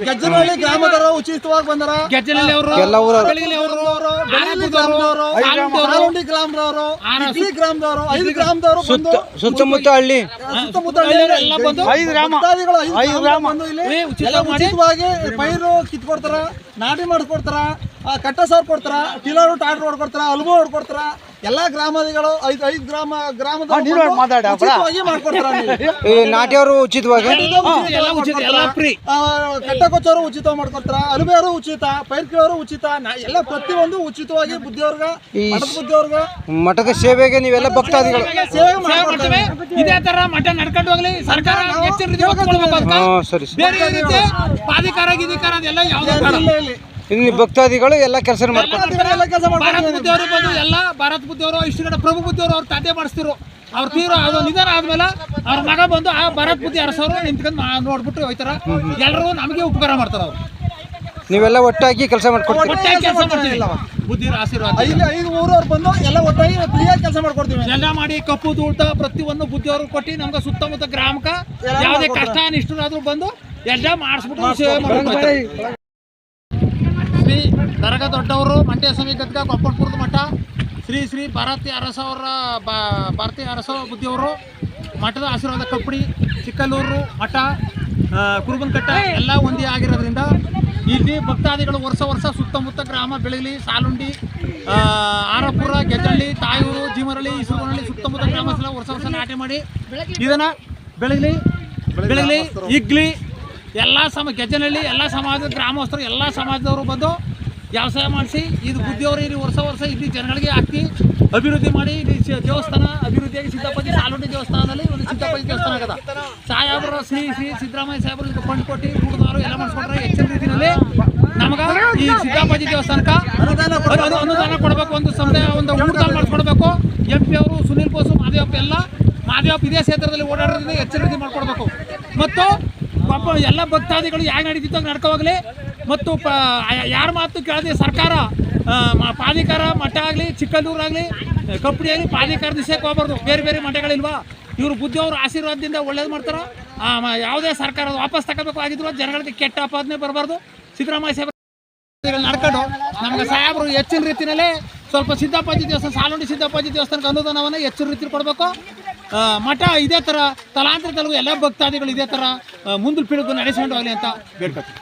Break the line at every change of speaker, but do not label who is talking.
ಗಜ್ಜನಹಳ್ಳಿ ಗ್ರಾಮದವರು ಉಚಿತವಾಗಿ ಬಂದರ
ಗೆಜ್ಜಲಲ್ಲಿ ಅವರು. ಬೆಳಗಿಲಿ ಅವರು
ಬೆಳಗಲಿ ಗ್ರಾಮದವರು ಮಾಲುಂಡಿ ಗ್ರಾಮದವರು ಇಡ್ಲಿ ಗ್ರಾಮದವರು ಐದು ಗ್ರಾಮದವರು ಬಂದು
ಸುತ್ತಮುತ್ತ ಹಳ್ಳಿ
ಸುತ್ತಮುತ್ತ
ಹಳ್ಳಿಯವರು ಎಲ್ಲ ಬಂದು
ಐದು ಗ್ರಾಮ.
ಐದು ಗ್ರಾಮ. ಬಂದು ಇಲ್ಲಿ. ಉಚಿತವಾಗಿ ಪೈರು ಕಿತ್ಕೊಡ್ತಾರ ನಾಟಿ ಮಾಡಿಸ್ಕೊಡ್ತಾರ ಕಟ್ಟ ಸರ್ ಕೊಡ್ತಾರ ಟಿಲರು ಟ್ರಾಕ್ಟರ್ ಹೊಡ್ಕೊಡ್ತಾರ ಅಲ್ಬೋ ಹೊಡ್ಕೊಡ್ತಾರ ಎಲ್ಲಾ ಗ್ರಾಮಗಳು ಐದು ಐದು ಗ್ರಾಮ ಗ್ರಾಮದ ಉಚಿತವಾಗಿ ಮಾಡ್ಕೊಡ್ತಾರ ಇಲ್ಲಿ.
ಈ ನಾಟ್ಯವರು ಉಚಿತವಾಗಿ?
ಎಲ್ಲ ಉಚಿತ ಎಲ್ಲ ಫ್ರೀ
ಆ, ಕಟ್ಟ ಕೊಚ್ಚೋರು ಉಚಿತ ಮಾಡ್ಕೊಡ್ತಾರ ಅಲುಬೆಯವರು ಉಚಿತ ಪೈರ್ ಕೀಳೋರು ಉಚಿತ ಎಲ್ಲ ಪ್ರತಿಯೊಂದು ಉಚಿತವಾಗಿ ಬುದ್ಧಿಯವ್ರಗ ಬುದ್ಧಿಯವ್ರಗ.
ಮಠದ ಸೇವೆಗೆ ನೀವೆಲ್ಲ ಭಕ್ತಾದಿಗಳು.
ಸೇವೆ
ಇದೇ ತರ ಮಠ ನಡ್ಕೊಂಡು ಹೋಗ್ಲಿ ಸರ್ಕಾರ
ಸರಿ ಸರಿ.
ಬೇರೆ ರೀತಿ ಪಾದಿಕಾರ ಗಿದಿಕಾರ ಅದೆಲ್ಲ ಯಾವ್ದು
ಇಲ್ಲ. ಇಲ್ಲಿ
ಭಕ್ತಾದಿಗಳು ಎಲ್ಲ ಕೆಲಸ
ಬುದ್ಧಿಯವರು ಬಂದು ಎಲ್ಲ ಭಾರತ ಬುದ್ಧಿಯವರು ಇಷ್ಟು ಕಡೆ ಪ್ರಭು ಬುದ್ಧಿಯವರು ಅವ್ರ ತಾತೆ ಮಾಡಿಸ್ತಿರು. ಅವ್ರ ತೀರ ಅದು ನಿಧಾನ ಆದ್ಮೇಲೆ ಅವ್ರ ಮಗ ಬಂದು ಆ ಭಾರತ್ ಬುದ್ಧಿ ಅರಸವರು ನಿಂತ್ಕೊಂಡು ಮಾ- ನೋಡ್ಬಿಟ್ಟು ಹೋಯ್ತಾರ ಎಲ್ಲರೂ ನಮಗೆ ಉಪಕಾರ ಮಾಡ್ತಾರ ಅವ್ರು.
ನೀವೆಲ್ಲ ಒಟ್ಟಾಗಿ ಕೆಲಸ ಮಾಡ್ಕೊಡ್ತೀರಿ.
ಒಟ್ಟಾಗಿ ಕೆಲಸ ಮಾಡ್ತೀವಿ. ಬುದ್ಧಿರ ಆಶೀರ್ವಾದ.
ಐದು ಐದು ಊರವ್ರು ಬಂದು ಎಲ್ಲ ಒಟ್ಟಾಗಿ ಫ್ರೀಯಾಗಿ ಕೆಲಸ ಮಾಡ್ಕೊಡ್ತೀವಿ.
ಎಲ್ಲ ಮಾಡಿ ಕಪ್ಪು ಧೂಳ್ತ ಪ್ರತಿಯೊಂದು ಬುದ್ಧಿಯವರು ಕೊಟ್ಟು ನಮ್ಗೆ ಸುತ್ತಮುತ್ತ ಗ್ರಾಮಕ ಯಾವುದೇ ಕಷ್ಟ ನಿಷ್ಠರಾದ್ರೂ ಬಂದು ಎಲ್ಲ ಮಾಡಿಸ್ಬಿಟ್ಟು ಸೇವೆ ಮಾಡ್ತಾರೆ ಶ್ರೀ ದರಗ ದೊಡ್ಡವರು, ಮಂಡ್ಯ ಸ್ವಾಮಿ ಗದ್ಗ ಮಠ, ಶ್ರೀ ಶ್ರೀ ಭಾರತಿ ಅರಸ ಅವರ ಭಾರತಿ ಅರಸ ಬುದ್ಧಿಯವರು, ಮಠದ ಆಶೀರ್ವಾದ ಕಪ್ಪಡಿ ಚಿಕ್ಕಲ್ಲೂರು ಮಠ ಕುರುಬನಕಟ್ಟ ಎಲ್ಲ ಒಂದೇ ಆಗಿರೋದ್ರಿಂದ ಇಲ್ಲಿ ಭಕ್ತಾದಿಗಳು ವರ್ಷ ವರ್ಷ ಸುತ್ತಮುತ್ತ ಗ್ರಾಮ ಬೆಳಗಲಿ ಸಾಲುಂಡಿ ಆರಪುರ ಗೆದ್ದಳ್ಳಿ ತಾಯೂರು, ಜೀಮರಳ್ಳಿ ಇಸುಗುನಹಳ್ಳಿ ಸುತ್ತಮುತ್ತ ಗ್ರಾಮಸ್ಥರ ವರ್ಷ ವರ್ಷ ನಾಟಿ ಮಾಡಿ ಇದನ್ನು ಬೆಳಗಲಿ ಬೆಳಗಲಿ, ಇಗ್ಲಿ, ಎಲ್ಲ ಸಮ, ಗೆಜ್ಜನಹಳ್ಳಿ, ಎಲ್ಲ ಸಮಾಜದ ಗ್ರಾಮಸ್ಥರು, ಎಲ್ಲ ಸಮಾಜದವರು ಬಂದು ವ್ಯವಸಾಯ ಮಾಡಿಸಿ? ಇದು ಬುದ್ಧಿಯವರು ಇಲ್ಲಿ ವರ್ಷ ವರ್ಷ ಇಲ್ಲಿ ಜನಗಳಿಗೆ ಹಾಕಿ ಅಭಿವೃದ್ಧಿ ಮಾಡಿ. ಇಲ್ಲಿ ದೇವಸ್ಥಾನ ಅಭಿವೃದ್ಧಿಯಾಗಿ ಸಿದ್ದಪ್ಪಾಜಿ ಸಾಲೋಟಿ ದೇವಸ್ಥಾನದಲ್ಲಿ ಒಂದು ಸಿದ್ದಪ್ಪಾಜಿ ದೇವಸ್ಥಾನ ಆಗದ ಸಾಹೇಬರು ಶ್ರೀ ಶ್ರೀ ಸಿದ್ದರಾಮಯ್ಯ ಸಾಹೇಬರು ಇದು ಫಂಡ್ ಕೊಟ್ಟು ಹುಡುಗರು ಎಲ್ಲ ಮಾಡಿಸ್ಕೊಂಡ್ರೆ ಹೆಚ್ಚಿನ ರೀತಿಯಲ್ಲಿ ನಮಗ ಈ ಸಿದ್ದಪ್ಪಾಜಿ ದೇವಸ್ಥಾನಕ್ಕೆ
ಅನುದಾನ
ಅನು- ಅನು- ಅನುದಾನ ಕೊಡಬೇಕು. ಒಂದು ಸಮುದಾಯ ಒಂದು ಊಟ ಮಾಡಿಸ್ಕೊಡ್ಬೇಕು. ಎಂ ಪಿ ಅವರು ಸುನೀಲ್ ಬೋಸು ಮಾದೇವಪ್ಪ ಎಲ್ಲ ಮಾದೇವಪ್ಪ ಇದೇ ಕ್ಷೇತ್ರದಲ್ಲಿ ಓಡಾಡೋದ್ರಿಂದ ಎಚ್ಚರಿಕೆ ರೀತಿ ಮಾಡ್ಕೊಡ್ಬೇಕು. ಮತ್ತು ಪಾಪ ಎಲ್ಲ ಭಕ್ತಾದಿಗಳು ಯಾಕೆ ನಡೀತಿತ್ತು ಹಂಗೆ ನಡ್ಕೋವಾಗಲಿ. ಮತ್ತು ಪ ಯಾರ ಮಾತು ಕೇಳದೆ ಸರ್ಕಾರ ಪಾಧಿಕಾರ ಮಠ ಆಗಲಿ ಚಿಕ್ಕಂದೂರಾಗಲಿ ಕಪ್ಪಡಿ ಆಗಲಿ ಪಾಧಿಕಾರ ದಿಶಕ್ಕೆ ಹೋಗ್ಬಾರ್ದು. ಬೇರೆ ಬೇರೆ ಮಠಗಳಿಲ್ವಾ ಇವರು ಬುದ್ಧಿಯವರು ಆಶೀರ್ವಾದದಿಂದ ಒಳ್ಳೇದು ಮಾಡ್ತಾರ. ಯಾವುದೇ ಸರ್ಕಾರ ವಾಪಸ್ ತಗೋಬೇಕು ಆಗಿದ್ರು ಜನಗಳಿಗೆ ಕೆಟ್ಟ ಆಪಾದನೆ ಬರಬಾರ್ದು. ಸಿದ್ದರಾಮಯ್ಯ ಸಾಹೇಬ್ ನಡ್ಕೊಂಡು ನಮ್ಗೆ ಸಾಹೇಬರು ಹೆಚ್ಚಿನ ರೀತಿಯಲ್ಲೇ ಸ್ವಲ್ಪ ಸಿದ್ದಪ್ಪಾಜಿ ದೇವಸ್ಥಾನ, ಸಾಲುಂಡಿ ಸಿದ್ದಪ್ಪಾಜಿ ದೇವಸ್ಥಾನಕ್ಕೆ ಅನುದಾನವನ್ನು ಹೆಚ್ಚಿನ ರೀತಿ ಕೊಡಬೇಕು. ಮಠ ಇದೇ ಥರ ತಲಾಂತರದಲ್ಲೂ ಎಲ್ಲ ಭಕ್ತಾದಿಗಳು ಇದೇ ಥರ ಮುಂದಿನ ಪೀಳಿಗೆ ನಡೆಸ್ಕೊಂಡು ಹೋಗಲಿ ಅಂತ ಬೇಡ್ಕೊತೀನಿ.